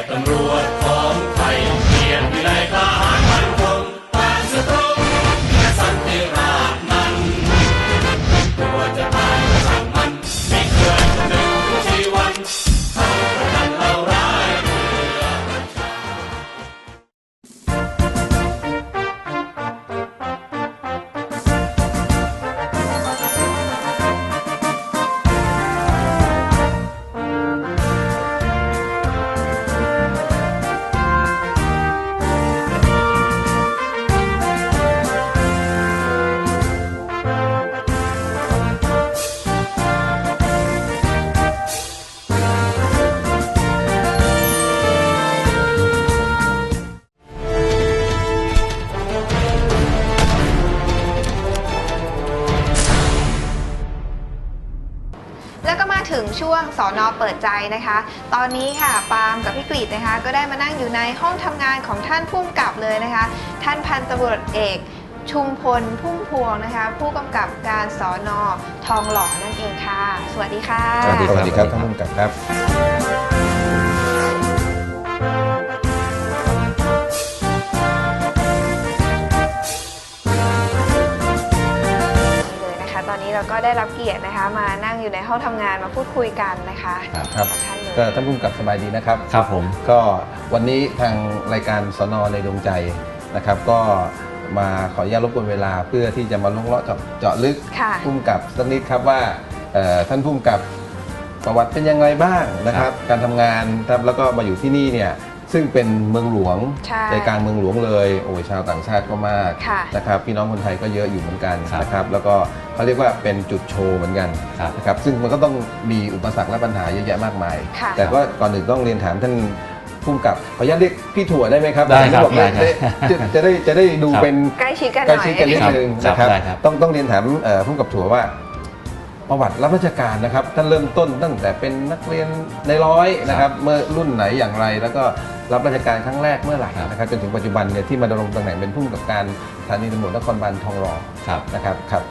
ยรติตำรวจ งช่วงสอนอเปิดใจนะคะ ตอนนี้ค่ะปาล์มกับพี่กฤษนะคะ ก็ได้มานั่งอยู่ในห้องทำงานของท่านผู้กำกับเลยนะคะ ท่านพันตำรวจเอกชุมพลพุ่มพวงนะคะ ผู้กำกับการสอนอทองหล่อนั่นเองค่ะ สวัสดีค่ะ สวัสดีสวัสดีครับท่านผู้กำกับครับ ได้รับเกียรตินะคะ มานั่งอยู่ในห้องทำงานมาพูดคุยกันนะคะครับกับท่านเลยก็ท่านผู้กำกับสบายดีนะครับ ครับผม ก็วันนี้ทางรายการสนในดวงใจนะครับ ก็มาขออนุญาตรบกวนเวลาเพื่อที่จะมาลุกเลาะเจาะเจาะลึกค่ะผู้กำกับสักนิดครับว่าเอ่อท่านผู้กำกับประวัติเป็นยังไงบ้างนะครับ การทำงานครับแล้วก็มาอยู่ที่นี่เนี่ย ซึ่งเป็นเมืองหลวงใช่ใจกลางเมืองหลวงเลยโอ้ยชาวต่างชาติก็มากค่ะนะครับพี่น้องคนไทยก็เยอะอยู่เหมือนกันครับนะครับแล้วก็เขาเรียกว่าเป็นจุดโชว์เหมือนกันครับ นะครับซึ่งมันก็ต้องมีอุปสรรคและปัญหาเยอะแยะมากมาย ค่ะ แต่ก็ก่อนอื่นต้องเรียนถามท่านผู้กำกับขออนุญาตเรียกพี่ถั่วได้ไหมครับได้ครับผมอกว่าได้ครับจะจะได้จะได้ดูครับเป็น ใกล้ชิดกันหใกล้น่อย ชิดกันนิดนึงครับนะครับ ได้ครับ ต้องต้องเรียนถามเอ่อผู้กำกับถั่วว่า ประวัติรับราชการนะครับท่านเริ่มต้นตั้งแต่เป็นนักเรียนในร้อยนะครับ เมื่อรุ่นไหนอย่างไรแล้วก็ รับราชการครั้งแรกเมื่อไหร่นะครับจนถึงปัจจุบันเนี่ยที่มาดำรงตำแหน่งเป็นผู้กำกับการสถานีตำรวจนครบาลทองหล่อครับนะครับครับ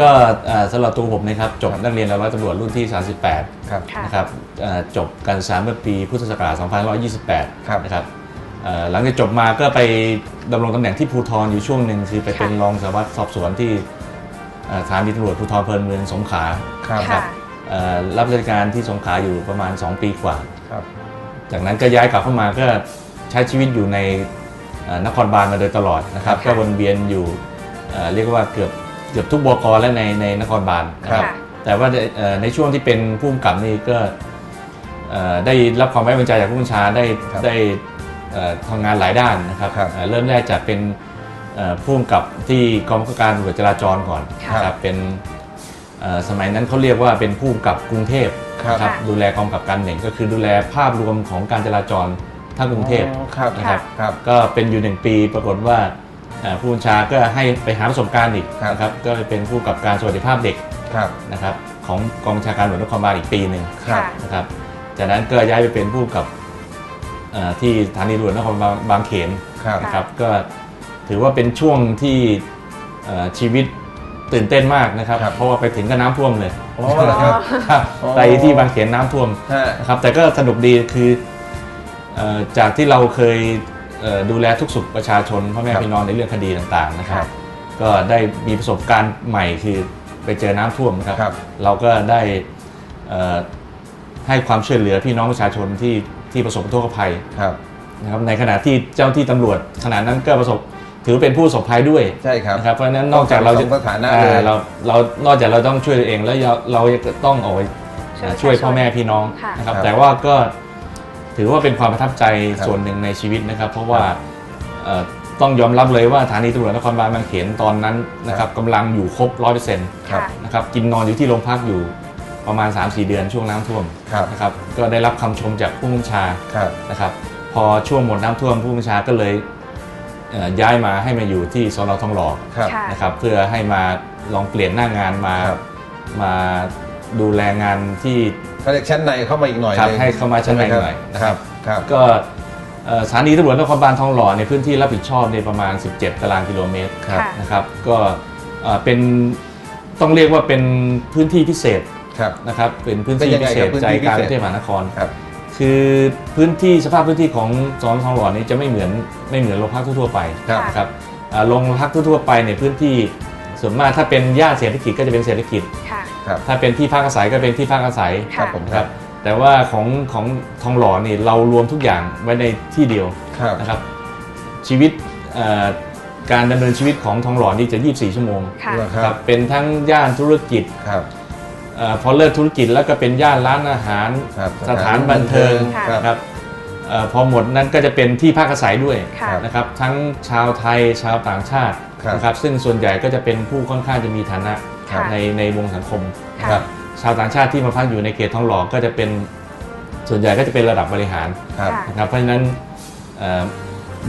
ก็เอ่อสำหรับตัวผมนะครับจบนักเรียนร้อยตำรวจรุ่นที่ 38ครับค่ะนะครับเอ่อจบการศึกษาเมื่อปีพุทธศักราช2528ครับนะครับเอ่อหลังจากจบมาก็ไปดำรงตำแหน่งที่ภูทรอยู่ช่วงหนึ่งคือไปเป็นค่ะรองสารวัตรสอบสวนที่เอ่อสถานีตำรวจภูธรเพลินเมืองสงขลาครับค่ะเอ่อรับราชการที่สงขลาอยู่ประมาณ 2 ปีกว่าครับ จากนั้นก็ย้ายกลับเข้ามาก็ใช้ชีวิตอยู่ในเอ่อนครบาลมาโดยตลอดนะครับค่ะก็วนเวียนอยู่เอ่อเรียกว่าเกือบเกือบทุกบกและในในนครบาลนะคครัรับบแต่ว่าในเอ่อในช่วงที่เป็นผู้กำกับนี่ก็เอ่อได้รับความไว้วางใจจากผู้บัญชาได้ครับได้เอ่อทำงานหลายด้านนะครับครับเอ่อเริ่มแรกจากเป็นเอ่อผู้กำกับที่กองบังคับการตำรวจจราจรก่อนค่ะนะครับเป็นเอ่อสมัยนั้นเขาเรียกว่าเป็นผู้กำกับกรุงเทพ ครับ นะครับค่ะดูแลกองกำกับการหนึ่งก็คือดูแลภาพรวมของการจราจรทั้งกรุงเทพ อ๋อครับนะครับครับ ก็เป็นอยู่หนึ่งปีปรากฏว่าเอ่อผู้บัญชาก็ให้ไปหาประสบการณ์อีกครับ นะครับก็เป็นผู้กำกับการสวัสดิภาพเด็กครับ นะครับของกองบัญชาการตำรวจนครบาลอีกปีหนึ่งครับค่ะนะครับจากนั้นก็ย้ายไปเป็นผู้กับเอ่อที่สถานีตำรวจนครบาลบางเขนครับ นะครับก็ถือว่าเป็นช่วงที่เอ่อชีวิต ตื่นเต้นมากนะครับ ครับเพราะว่าไปถึงก็น้ำท่วมเลยอ๋อเหรอครับครับอ๋อ ไปที่บางเขนน้ำท่วมฮะ นะครับ แต่ก็สนุกดีคือเอ่อจากที่เราเคยเอ่อดูแลทุกสุขประชาชนพ่อแม่ครับพี่น้องในเรื่องคดีต่างๆนะครับครับก็ได้มีประสบการณ์ใหม่คือไปเจอน้ำท่วมนะครับ ครับ เราก็ได้เอ่อให้ความช่วยเหลือพี่น้องประชาชนที่ที่ประสบอุทกภัย ครับ นะครับในขณะที่เจ้าที่ตำรวจขณะนั้นก็ประสบ ถือเป็นผู้ประสบภัยด้วยใช่ครับนะครับเพราะฉะนั้นนอกจากเราจะต้องสองสถานะอ่เลยเราเรานอกจากเราต้องช่วยตัวเองแล้วเราเราต้องออกไปช่วยช่วยประชาชนพ่อแม่พี่น้องค่ะนะครับครับ แต่ว่าก็ถือว่าเป็นความประทับใจครับส่วนหนึ่งในชีวิตนะครับ เพราะว่าเอ่อต้องยอมรับเลยว่าสถานีตำรวจนครบาลบางเขนตอนนั้นนะครับกำลังอยู่ครบร้อยเปอร์เซ็นต์ครับค่ะนะครับกินนอนอยู่ที่โรงพักอยู่ประมาณ 3-4 เดือนช่วงน้ำท่วมครับนะครับก็ได้รับคำชมจากผู้บัญชาครับนะครับพอช่วงหมดน้ำท่วมผู้บัญชาก็เลยเอ่อ ย้ายมาให้มาอยู่ที่สนทองหล่อครับ ค่ะ นะครับเพื่อให้มาลองเปลี่ยนหน้างานมาครับ มาดูแลงานที่ เขาเรียกชั้นในเข้ามาอีกหน่อยครับนึ่งให้เข้ามาชั้นในช่ไมหน่อยนะคครัรับบครับ ก็เอ่อสถานีตำรวจนครบาลทองหล่อในพื้นที่รับผิดชอบในยประมาณ 17 ตารางกิโลเมตรครับ ค่ะ นะครับก็เอ่อเป็นต้องเรียกว่าเป็นพื้นที่พิเศษครับ นะครับเป็นพื้นเป็นที่ยังไงพิเศครัษบพื้นใจที่กลางพิเศษกรุงเทพมหานคร ครับ คือพื้นที่สภาพพื้นที่ของสอนทองหล่อนี้จะไม่เหมือนไม่เหมือนโรงพักทั่วๆไปครับค่ะนะครับอ่าโรงพักทั่วๆไปในยพื้นที่ส่วนมากถ้าเป็นย่านเศรษฐกิจก็จะเป็นเศรษฐกิจ ค่ะ ครับถ้าเป็นที่พักอาศัยก็เป็นที่พักอาศัยครับผมนะครับแต่ว่าของของทองหล่อนี่เรารวมทุกอย่างไว้ในที่เดียวครับนะครับ ชีวิตเอ่อการดำเนินชีวิตของทองหล่อนี่จะ 24 ชั่วโมงค่ะ เหรอคครัรับบเป็นทั้งย่านธุรกิจ ครับ เออพอเลิกธุรกิจแล้วก็เป็นย่านร้านอาหาร ครับสถานบันเทิงค่ะนะครับเออพอหมดนั้นก็จะเป็นที่พักอาศัยด้วยค่ะนะครับทั้งชาวไทยชาวต่างชาติครับนะครับซึ่งส่วนใหญ่ก็จะเป็นผู้ค่อนข้างจะมีฐานะค่ะในในวงสังคมค่ะนะครับ ชาวต่างชาติที่มาพักอยู่ในเขตทองหล่อก็จะเป็นส่วนใหญ่ก็จะเป็นระดับบริหารครับค่ะ นะครับเพราะฉะนั้นเอ่อ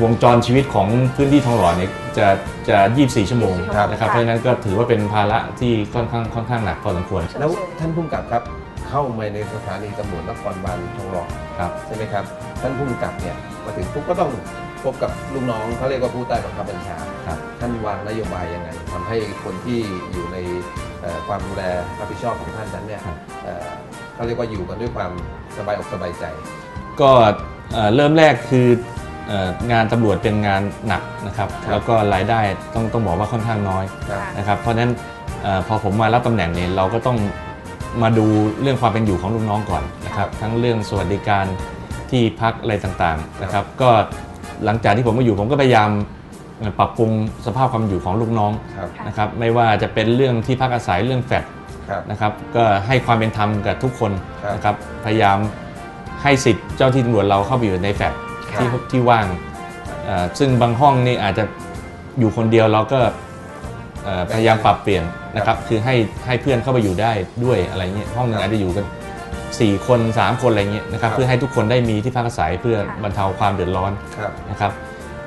วงจรชีวิตของพื้นที่ทองหล่อเนี่ยจะจะ 24 ชั่วโมงครับ นะครับ เพราะฉะนั้นก็ถือว่าเป็นภาระที่ค่อนข้างค่อนข้างหนักพอสมควร แล้วท่านผู้กำกับครับเข้ามาในสถานีตำรวจนครบาลทองหล่อครับ ใช่ไหมครับ ท่านผู้กำกับเนี่ยมาถึงปุ๊บก็ต้องพบกับลูกน้องเขาเรียกว่าผู้ใต้บังคับบัญชาครับ ท่านวางนโยบายยังไงทำให้คนที่อยู่ในเอ่อความดูแลรับผิดชอบของท่านนั้นเนี่ยครับ เอ่อเขาเรียกว่าอยู่กันด้วยความสบายอกสบายใจ ก็เอ่อเริ่มแรกคือเอ่อ งานตำรวจเป็นงานหนักนะครับครับ แล้วก็รายได้ต้องต้องบอกว่าค่อนข้างน้อยครับค่ะนะครับ เพราะฉะนั้นเออพอผมมารับตำแหน่งนี้เราก็ต้องมาดูเรื่องความเป็นอยู่ของลูกน้องก่อนนะครับ ทั้งเรื่องสวัสดิการที่พักอะไรต่างๆนะครับ ก็หลังจากที่ผมมาอยู่ผมก็พยายามปรับปรุงสภาพความอยู่ของลูกน้องครับค่ะนะครับ ไม่ว่าจะเป็นเรื่องที่พักอาศัยเรื่องแฟลตครับนะครับ ก็ให้ความเป็นธรรมกับทุกคนครับนะครับ พยายามให้สิทธิ์เจ้าที่ตำรวจเราเข้าไปอยู่ในแฟลตครับ ที่ที่ว่างเอ่อซึ่งบางห้องนี่อาจจะอยู่คนเดียวเราก็เอ่อพยายามปรับเปลี่ยนนะครับ คือให้ให้เพื่อนเข้าไปอยู่ได้ด้วยอะไรเงี้ยห้องหนึงอาจจะอยู่กัน4คน 3 คนอะไรเงี้ยนะครับ เพื่อให้ทุกคนได้มีที่พักอาศัยเพื่อบรรเทาความเดือดร้อน ครับ นะครับ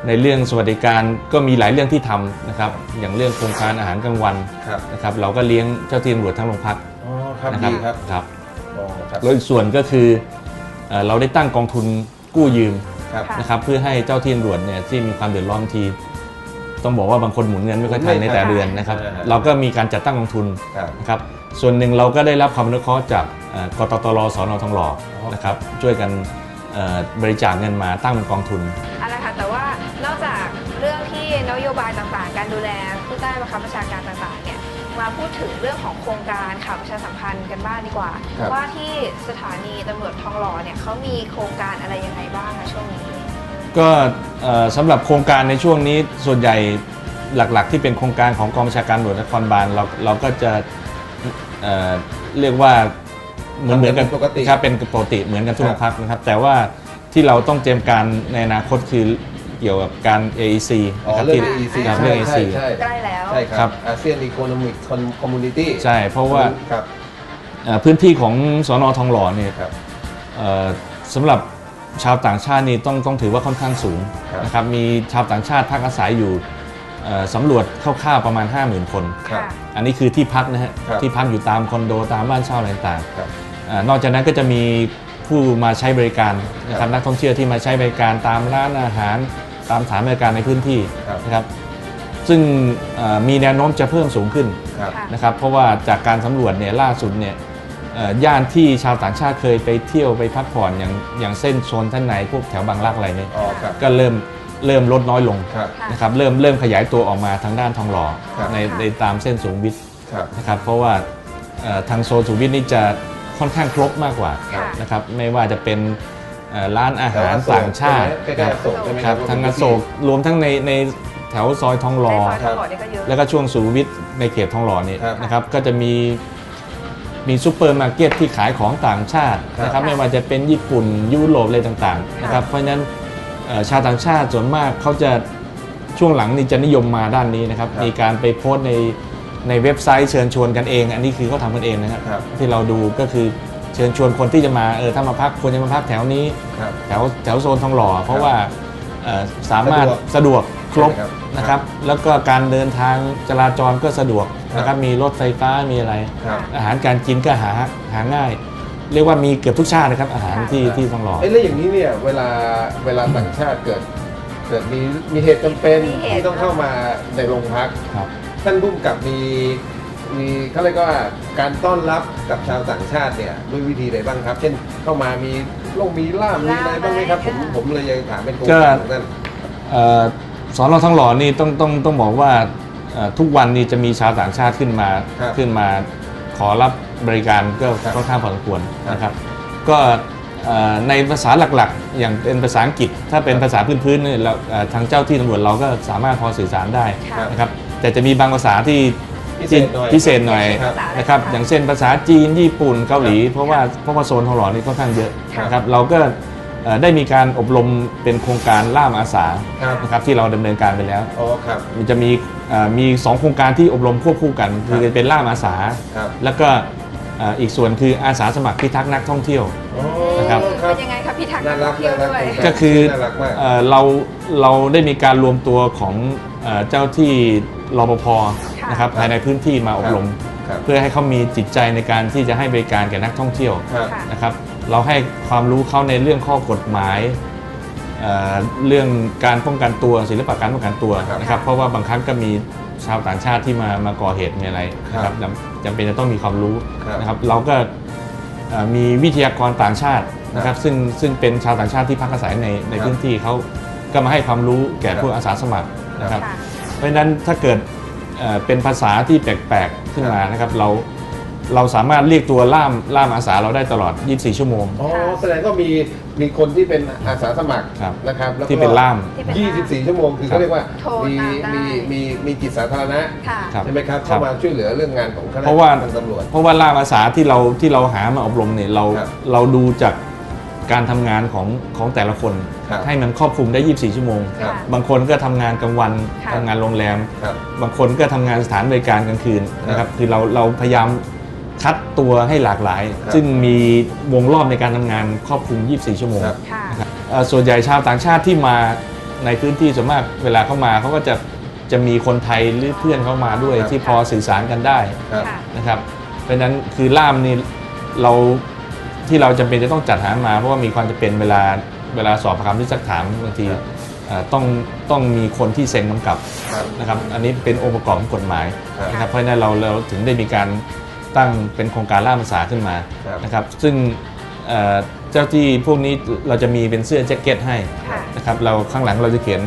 ในเรื่องสวัสดิการก็มีหลายเรื่องที่ทำนะครับอย่างเรื่องโครงการอาหารกลางวันครับ นะครับเราก็เลี้ยงเจ้าที่ตำรวจทั้งโรงพักอ๋อ ครับ นะครัดีบครับครับอ๋อครับแล้วอีกส่วนก็คือเอ่อเราได้ตั้งกองทุนกู้ยืม ครับค่ะนะครับเพื่อให้เจ้าที่ตำรวจเนี่ยที่มีความเดือดร้อนบางที ต้องบอกว่าบางคนหมุนเงินไม่ค่อยทันในแต่เดือนนะครับอ่าเราก็มีการจัดตั้งกองทุนครับ นะครับส่วนหนึ่งเราก็ได้รับความอนุเคราะห์จากเอ่อกตตรสอนอทองหล่ออ๋อนะครับช่วยกันเอ่อบริจาคเงินมาตั้งเป็นกองทุนเอาละค่ะแต่ว่านอกจากเรื่องที่นโยบายต่างๆ การดูแลผู้ใต้บังคับบัญชาการต่างๆเนี่ย มาพูดถึงเรื่องของโครงการข่าวประชาสัมพันธ์กันบ้างดีกว่า ครับ ว่าที่สถานีตำรวจทองหล่อเนี่ยเขามีโครงการอะไรยังไงบ้างคะช่วงนี้ ก็เอ่อสำหรับโครงการในช่วงนี้ส่วนใหญ่หลักๆ ที่เป็นโครงการของกองบัญชาการตำรวจนครบาลเราเราก็จะเอ่อเรียกว่าเหมือนเหมือนกันปกติ ครับเป็นปกติเหมือนกันทุกคโรรับงพักนะครับ แต่ว่าที่เราต้องเตรียมการในอนาคตคือ เกี่ยวกับการ AEC อ๋อนะครับเรื่อง ที่ AEC ครับใช่เรื่องใช่ AEC ใช่ใกล้แล้ว ใช่คครัรับ บอาเซียนอีโคโนมิกคอมมูนิตี้ใช่เพราะว่าครับเอ่อพื้นที่ของสอนอทองหล่อเนี่ยครับ เอ่อสำหรับชาวต่างชาตินี่ต้องต้องถือว่าค่อนข้างสูงครับ นะครับมีชาวต่างชาติพักอาศัยอยู่เอ่อสำรวจคร่าวๆประมาณ 50,000 คน ครับค่ะอันนี้คือที่พักนะฮะครับ ที่พักอยู่ตามคอนโดตามบ้านเช่าอะไรต่างครับๆเอ่อนอกจากนั้นก็จะมีผู้มาใช้บริการนะคครัรับบนักท่องเที่ยวที่มาใช้บริการตามร้านอาหาร ตามสถานบริการในพื้นที่ครับนะครับ ซึ่งเอ่อมีแนวโน้มจะเพิ่มสูงขึ้นครับ ค่ะ นะครับ เพราะว่าจากการสำรวจเนี่ยล่าสุดเนี่ยเอ่อย่านที่ชาวต่างชาติเคยไปเที่ยวไปพักผ่อนอย่างอย่างเส้นโซนท่านไหนพวกแถวบางรักอะไรเนี่ยอ๋อครับ ก็เริ่มเริ่มลดน้อยลงครับ ค่ะ นะครับเริ่มเริ่มขยายตัวออกมาทางด้านทองหล่อครับ ในในตามเส้นสูงวิท ครับ นะครับเพราะว่าเอ่อทางโซนสูงวิทนี่จะค่อนข้างครบมากกว่าค่ะ นะครับไม่ว่าจะเป็นเอ่อ ร้านอาหารแถวอโศกต่างชาติใช่ไหมใกล้ๆอโศกใช่ไหมครับครับทางอโศกรวมทั้งในในแถวซอยทองหล่อ ในซอยทองหล่อนี่ก็เยอะ แล้วก็ช่วงสุขุมวิทในเขตทองหล่อนี่ครับนะครับก็จะมีมีซูเปอร์มาร์เก็ตที่ขายของต่างชาติครับนะครับไม่ว่าจะเป็นญี่ปุ่นยุโรปอะไรต่างๆนะครับเพราะฉะนั้นเอ่อชาวต่างชาติส่วนมากเขาจะช่วงหลังนี่จะนิยมมาด้านนี้นะครับครับมีการไปโพสต์ในในเว็บไซต์เชิญชวนกันเอง อันนี้คือเขาทำกันเองนะครับครับ ที่เราดูก็คือ เชิญชวนคนที่จะมาเออถ้ามาพักควรจะมาพักแถวนี้ ครับ แถวแถวโซนทองหล่อ เพราะว่าเอ่อสามารถสะดวกครบใช่ครับนะครับ แล้วก็การเดินทางจราจรก็สะดวกนะคครัรับบมีรถไฟฟ้ามีอะไร ครับอาหารการกินก็หาหาง่าย เรียกว่ามีเกือบทุกชาตินะครับ อาหารที่ครับที่ทองหล่อ เอ้ยแล้วอย่างนี้เนี่ยเวลาเวลาต่างชาติเกิด เกิดมีมีเหตุจำเป็นมีเหตุ ที่ต้องเข้ามาในโรงพัก ครับ ท่านผู้กำกับมี มีเขาเรียกว่าการต้อนรับกับชาวต่างชาติเนี่ยด้วยวิธีใดบ้างครับ เช่นเข้ามามีโลกมีล่ามมีอะไรบ้างไหมครับ ผมล่ามไหมผมเลยยังถามเป็นโครงก็การของท่าน เอ่อสอนอทองหล่อนี่ต้องต้องต้องบอกว่าเอ่อทุกวันนี้จะมีชาวต่างชาติขึ้นมาครับขึ้นมาขอรับบริการก็ครับค่อนข้างพอสมควรครับนะครับ ก็เอ่อในภาษาหลักๆ อย่างเป็นภาษาอังกฤษ ถ้าเป็นภาษาพื้นๆเนี่ยเราเอ่อทางเจ้าที่ตำรวจเราก็สามารถพอสื่อสารได้ค่ะ นะครับแต่จะมีบางภาษาที่ พิเศษหน่อยพิเศษหน่อยครับนะครับอย่างเช่นภาษาจีนญี่ปุ่นเกาหลี เพราะว่าเพราะว่าโซนทองหล่อนี่ค่อนข้างเยอะครับนะครับเราก็เอ่อได้มีการอบรมเป็นโครงการล่ามอาสาครับนะครับที่เราดำเนินการไปแล้วอ๋อครับมันจะมีเอ่อมีสองโครงการที่อบรมควบคู่กัน คือเป็นล่ามอาสาครับแล้วก็เอ่ออีกส่วนคืออาสาสมัครพิทักษ์นักท่องเที่ยวอ๋อนะครับเป็นยังไงคะพี่ทักษ์น่ารักเที่ยวด้วยน่ารัก็คือน่ารักมากเอ่อเราเราได้มีการรวมตัวของเอ่อเจ้าที่ รปภค่ะนะครับภายในพื้นที่มาอบรม ครับเพื่อให้เขามีจิตใจในการที่จะให้บริการแก่นักท่องเที่ยวครับค่ะ นะครับ เราให้ความรู้เขาในเรื่องข้อกฎหมายเอ่อเรื่องการป้องกันตัวศิลปะการป้องกันตัวครับนะครับ เพราะว่าบางครั้งก็มีชาวต่างชาติที่มามาก่อเหตุมีอะไรนะครับจำจำเป็นจะต้องมีความรู้ครับนะครับ เราก็เอ่อมีวิทยากรต่างชาตินะคครัรับบซึ่งซึ่งเป็นชาวต่างชาติที่พักอาศัยในในครับพื้นที่เขาก็มาให้ความรู้แก่ครับพวกอาสาสมัครนะครับ ค่ะ เพราะฉะนั้นถ้าเกิดเอ่อเป็นภาษาที่แปลกๆขึ้นมานะครับเราเราสามารถเรียกตัวล่ามล่ามอาสาเราได้ตลอด 24 ชั่วโมง อ๋อ แสดงก็มีมีคนที่เป็นอาสาสมัครครับนะครับแล้วก็ที่เป็นล่าม ที่เป็นล่าม24 ชั่วโมงคือเขาเรียกว่าโทรมีตามได้ มีมีมีจิตสาธารณะค่ะ ครับ ใช่ไหมครับครัเข้าบมาช่วยเหลือเรื่องงานของข้าราชเพราะว่าการตำรวจ เพราะว่าล่ามอาสาที่เราที่เราหามาอบรมเนี่ยเราครับ เราดูจาก การทำงานของของแต่ละคน ครับให้มันครอบคลุมได้ 24 ชั่วโมง ครับ บางคนก็ทำงานกลางวันค่ะ ทำงานโรงแรม ครับ บางคนก็ทำงานสถานบริการกลางคืนนะครับคือเราเราพยายามคัดตัวให้หลากหลาย ครับ ซึ่งมีวงรอบในการทำงานครอบคลุม 24 ชั่วโมง ครับ ค่ะนะครับเอ่อส่วนใหญ่ชาวต่างชาติที่มาในพื้นที่ส่วนมากเวลาเข้ามาเขาก็จะจะมีคนไทยหรือเพื่อนเข้ามาด้วยครับ ที่พอสื่อสารกันได้ครับ ค่ะ นะครับเพราะฉะนั้นคือล่ามนี่เรา ที่เราจำเป็นจะต้องจัดหามาเพราะว่ามีความจำเป็นเวลาเวลาสอบปากคำหรือสักถามบางทีครับเอ่อต้องต้องมีคนที่เซ็นกำกับครับ นะครับอันนี้เป็นองค์ประกอบของกฎหมายครับ นะครับเพราะฉะนั้นเราเราถึงได้มีการตั้งเป็นโครงการล่ามภาษาขึ้นมาครับ นะครับซึ่งเอ่อเจ้าที่พวกนี้เราจะมีเป็นเสื้อแจ็คเก็ตให้ ค่ะ นะครับเราข้างหลังเราจะเขียน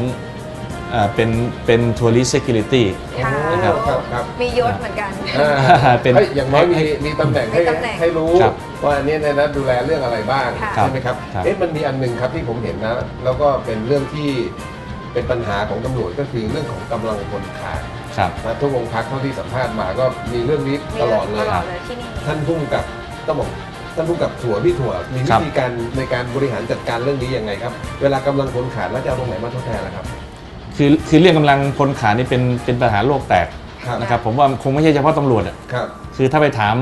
เอ่อเป็นเป็นทัวริสเซคิลิตี้ค่ะนะครับครับครับมียศเหมือนกัน อ่าเป็นฮ้ยอย่างน้อยมีมีตำแหน่งให้มีตำแหน่ง ให้รู้ ครับ ว่าอันนี้เนยนะดูแลเรื่องอะไรบ้างค่ะใช่ไหมครับครับ เอ๊ะมันมีอันหนึ่งครับที่ผมเห็นนะ แล้วก็เป็นเรื่องที่เป็นปัญหาของตำรวจก็คือเรื่องของกำลังพลขาดครับ นะทุกโรงพักเท่าที่สัมภาษณ์มาก็มีเรื่องนี้ตลอดเลตย ลอดเลยที่นี่ ท่านพุ่งกับต้องบอกท่านพุ่งกับถั่วพี่ถั่วมีครัวิบธีการในการบริหารจัดการเรื่องนี้ยังไงครับ เวลากำลังพลขาดแล้วจะเอาตรงไหนมาทดแทนล่ะครับ คือคือเรื่องกำลังพลขานี่เป็นเป็นปัญหาโลกแตกครับ นะครับ ผมว่าคงไม่ใช่เฉพาะตำรวจอะครับ คือถ้าไปถาม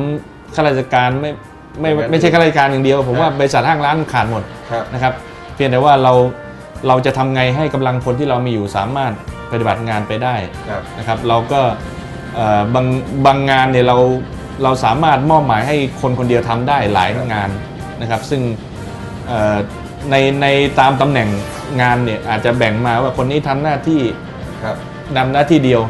ข้าราชการไม่ ไม่ไม่ไม่ใช่ข้าราชการอย่างเดียว ผมว่าครับบริษัทห้างร้านขาดหมดครับ นะครับ เพียงแต่ว่าเราเราจะทำไงให้กำลังพลที่เรามีอยู่สามารถปฏิบัติงานไปได้ ครับ นะครับเราก็เอ่อบางบางงานเนี่ยเราเราสามารถมอบหมายให้คนคนเดียวทำได้หลายครับงานนะครับ ซึ่งเอ่อในในตามตำแหน่งงานเนี่ยอาจจะแบ่งมาว่าคนนี้ทำหน้าที่ครับ นำหน้าที่เดียว